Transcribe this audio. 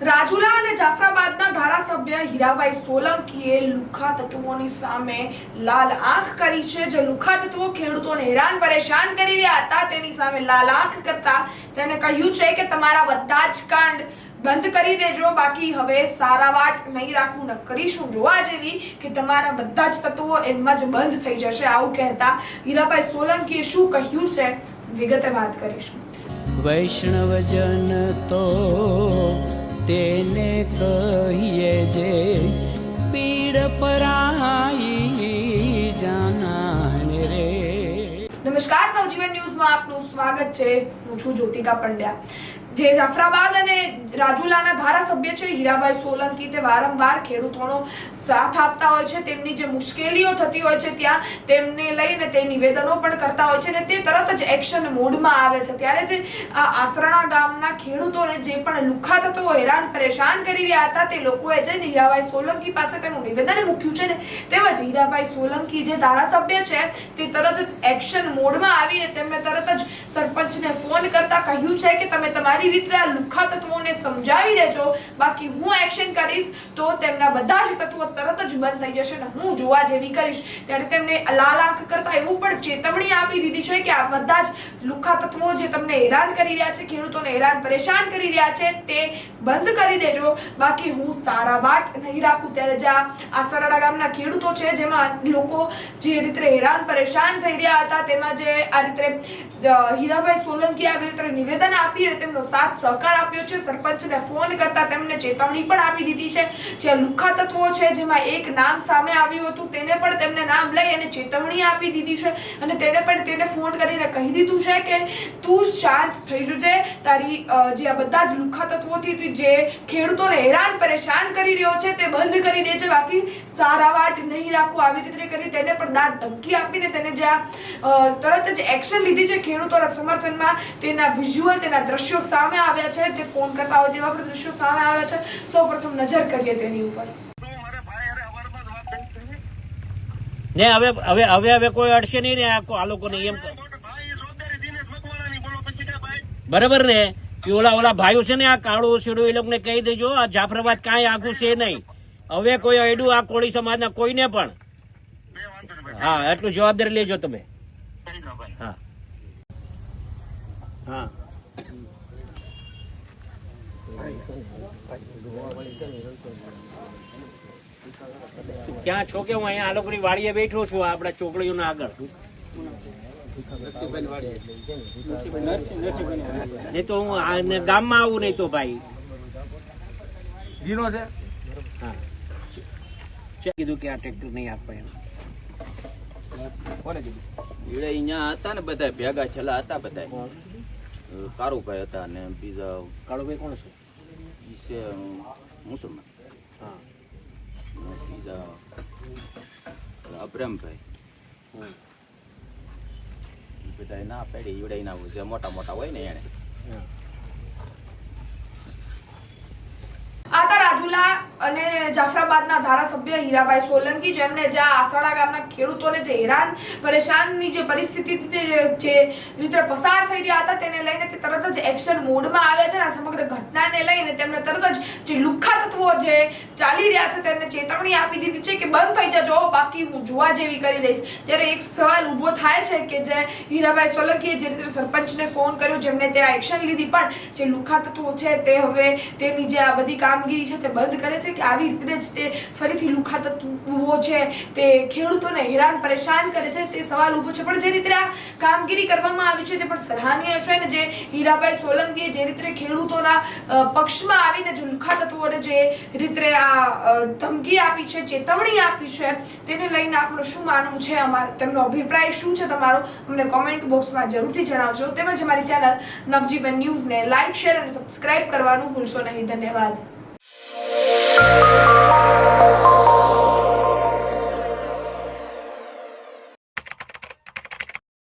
રાજુલા અને જાફરાબાદના ધારાસભ્ય હીરાભાઈ સોલંકીએ લુખા તત્વોની સામે લાલ આંખ કરી છે. જે લુખા તત્વો ખેડૂતોને હેરાન, પરેશાન કરી રહ્યા હતા, તેની સામે લાલ આંખ કરતા તેને કહ્યું છે કે તમારા બધા જ કાંડ બંધ કરી દેજો. બાકી હવે સારા વાટ નહીં રાખવું ન કરીશું જોવા જેવી કે તમારા બધા જ તત્વો એમાં જ બંધ થઈ જશે આવું કહેતા હીરાભાઈ સોલંકીએ શું કહ્યું છે? વિગતે વાત કરીશું. વૈષ્ણવજન તો તેને કહીએ જે પીડ પરાઈ જાણે રે. નમસ્કાર, નવજીવન ન્યૂઝમાં આપનું સ્વાગત છે. હું છું જ્યોતિકા પંડ્યા. જે જાફરાબાદ અને રાજુલાના ધારાસભ્ય છે, હીરાભાઈ સોલંકી, તે વારંવાર ખેડૂતોનો સાથ આપતા હોય છે. તેમની જે મુશ્કેલીઓ થતી હોય છે ત્યાં, તેમને લઈને તે નિવેદનો પણ કરતા હોય છે અને તે તરત જ એક્શન મોડમાં આવે છે. ત્યારે જે આસરણા ગામના ખેડૂતોને જે પણ લુખા તત્વો હેરાન, પરેશાન કરી રહ્યા હતા, તે લોકોએ જઈને હીરાભાઈ સોલંકી પાસે તેનું નિવેદન મૂક્યું છે ને તેમજ હીરાભાઈ સોલંકી જે ધારાસભ્ય છે, તે તરત એક્શન મોડમાં આવીને તેમણે તરત જ સરપંચને ફોન કરતા કહ્યું છે કે તમે તમારી રીતે આ લુખા તત્વોને સમજાવી દેજો. બાકી હું એક્શન કરીશ તો તેમના બધા જ તત્વો તરત જ બંધ થઈ જશે અને હું જોવા જેવી કરીશ. ત્યારે તેમને લાલ આંખ કરતા એવું પણ ચેતવણી આપી દીધી છે કે આ બધા જ લુખા તત્વો જે તમને હેરાન કરી રહ્યા છે, ખેડૂતોને હેરાન પરેશાન કરી રહ્યા છે, તે બંધ કરી દેજો. બાકી હું સારા વાટ નહીં રાખું. ત્યારે જે આ સરાડા ગામના ખેડૂતો છે, જેમાં લોકો જે રીતે હેરાન પરેશાન થઈ રહ્યા હતા, તેમાં જે આ રીતે હીરાભાઈ સોલંકી આવી રીતે નિવેદન આપી અને તેમનો સાથ સહકાર આપ્યો છે. સરપંચને ફોન કરતા તેમને ચેતવણી પણ આપી દીધી છે. જે લુખા તત્વો છે, જેમાં એક નામ સામે આવ્યું હતું, તેને પણ તેમને નામ લઈ અને ચેતવણી આપી દીધી છે. અને તેને પણ તેને ફોન કરીને કહી દીધું છે કે, તું શાંત થઈ જજે. તારી જે આ બધા જ લુખ્ખા તત્વોથી તું જે ખેડૂતોને હેરાન, પરેશાન કરી રહ્યો છે, તે બંધ કરી દે છે. બાકી સારા વાટ નહીં રાખવું આવી રીતે કરી તેને પણ દાંત ધમકી આપીને તેને જે તરત જ એક્શન લીધી છે ખેડૂતોના સમર્થનમાં. તેના વિઝ્યુઅલ તેના દ્રશ્યો સામે આવ્યા છે તે ફોન કરતા હોય તેવા પણ દ્રશ્યો સામે આવ્યા છે. સૌપ્રથમ નજર કરીએ તેની ઉપર. ને હવે હવે હવે હવે કોઈ અડશે નહીં ને આ કો- આ લોકોને એમ બરાબર ને? કે ઓલા ઓલા ભાઈઓ છે ને આ કાળું સીડું એ લોકોને કહી દેજો આ જાફરાબાદ કાંઈ આખું છે નહીં. હવે કોઈ અડ્યું આ કોળી સમાજના કોઈને પણ? હા એટલું જવાબદારી લેજો તમે. હા. હા. ક્યાં છો કે હું અહીંયા આ લોકોની વાડીએ બેઠો છું આપણા ચોકડીઓના આગળ? નહીં તો હું ગામમાં આવું નહીં તો ભાઈ. જીનો છે. હા. કીધું કે આ ટ્રેક્ટર નહીં આપવા એમ. કોને કીધું? અહીંયા હતા ને બધા ભેગા છેલ્લા હતા બધા કારુભાઈ હતા ને બીજા કાળુભાઈ કોણ છે? છે મુસલમાન હા. અબ્રમભાઈ બધા ના પાડી ઈવડે ના જે મોટા મોટા હોય ને એને હા. આ હતા રાજુલા અને જાફરાબાદના ધારાસભ્ય હીરાભાઈ સોલંકી જેમને જે આસાડા ગામના ખેડૂતોને જે હેરાન, પરેશાનની જે પરિસ્થિતિ જે રીતે પસાર થઈ રહ્યા હતા, તેને લઈને તે તરત જ એક્શન મોડમાં આવ્યા છે અને આ સમગ્ર ઘટનાને લઈને તેમણે તરત જ જે લુખ્ખા તત્વો જે ચાલી રહ્યા છે, તેમને ચેતવણી આપી દીધી છે કે બંધ થઈ જજો બાકી હું જોવા જેવી કરી દઈશ. ત્યારે એક સવાલ ઊભો થાય છે કે જે હીરાભાઈ સોલંકીએ જે રીતે સરપંચને ફોન કર્યો, જેમણે તે એક્શન લીધી, પણ જે લુખ્ખા તત્વો છે તે હવે તેની જે આ બધી કામગીરી છે તે બંધ કરે છે કે આવી રીતે જ તે ફરીથી લુખા તત્વો છે. તે ખેડૂતોને હેરાન, પરેશાન કરે છે. તે સવાલ ઊભો છે. પણ જે રીતે આ કામગીરી કરવામાં આવી છે તે પણ સરાહનીય છે ને જે હીરાભાઈ સોલંકીએ જે રીતે ખેડૂતોના પક્ષમાં આવીને જે લુખા તત્વોને જે રીતે આ ધમકી આપી છે, ચેતવણી આપી છે, તેને લઈને આપણું શું માનવું છે? અમાર, તેમનો અભિપ્રાય શું છે તમારો? અમને કોમેન્ટ બોક્સમાં જરૂરથી જણાવજો. તેમજ અમારી ચેનલ નવજીવન ન્યૂઝને લાઇક શેર અને સબસ્ક્રાઇબ કરવાનું ભૂલશો નહીં. ધન્યવાદ. Música